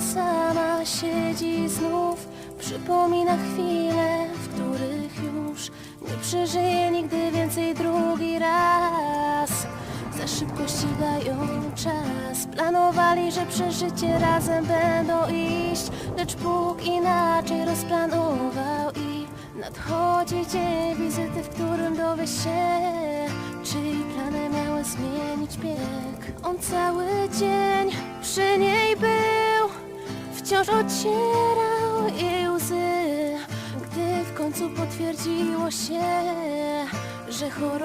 sama siedzi znów Przypomina chwile, w których już nie przeżyje nigdy więcej drugi raz. Za szybko ścigają czas Planowali, że przeżycie razem będą iść Lecz Bóg inaczej rozplanował i Nadchodzi dzień wizyty, w którym dowie się Czyj plany miały zmienić bieg. On cały dzień przy niej był Wciąż ocierał jej łzy Gdy w końcu potwierdziło się, że choroba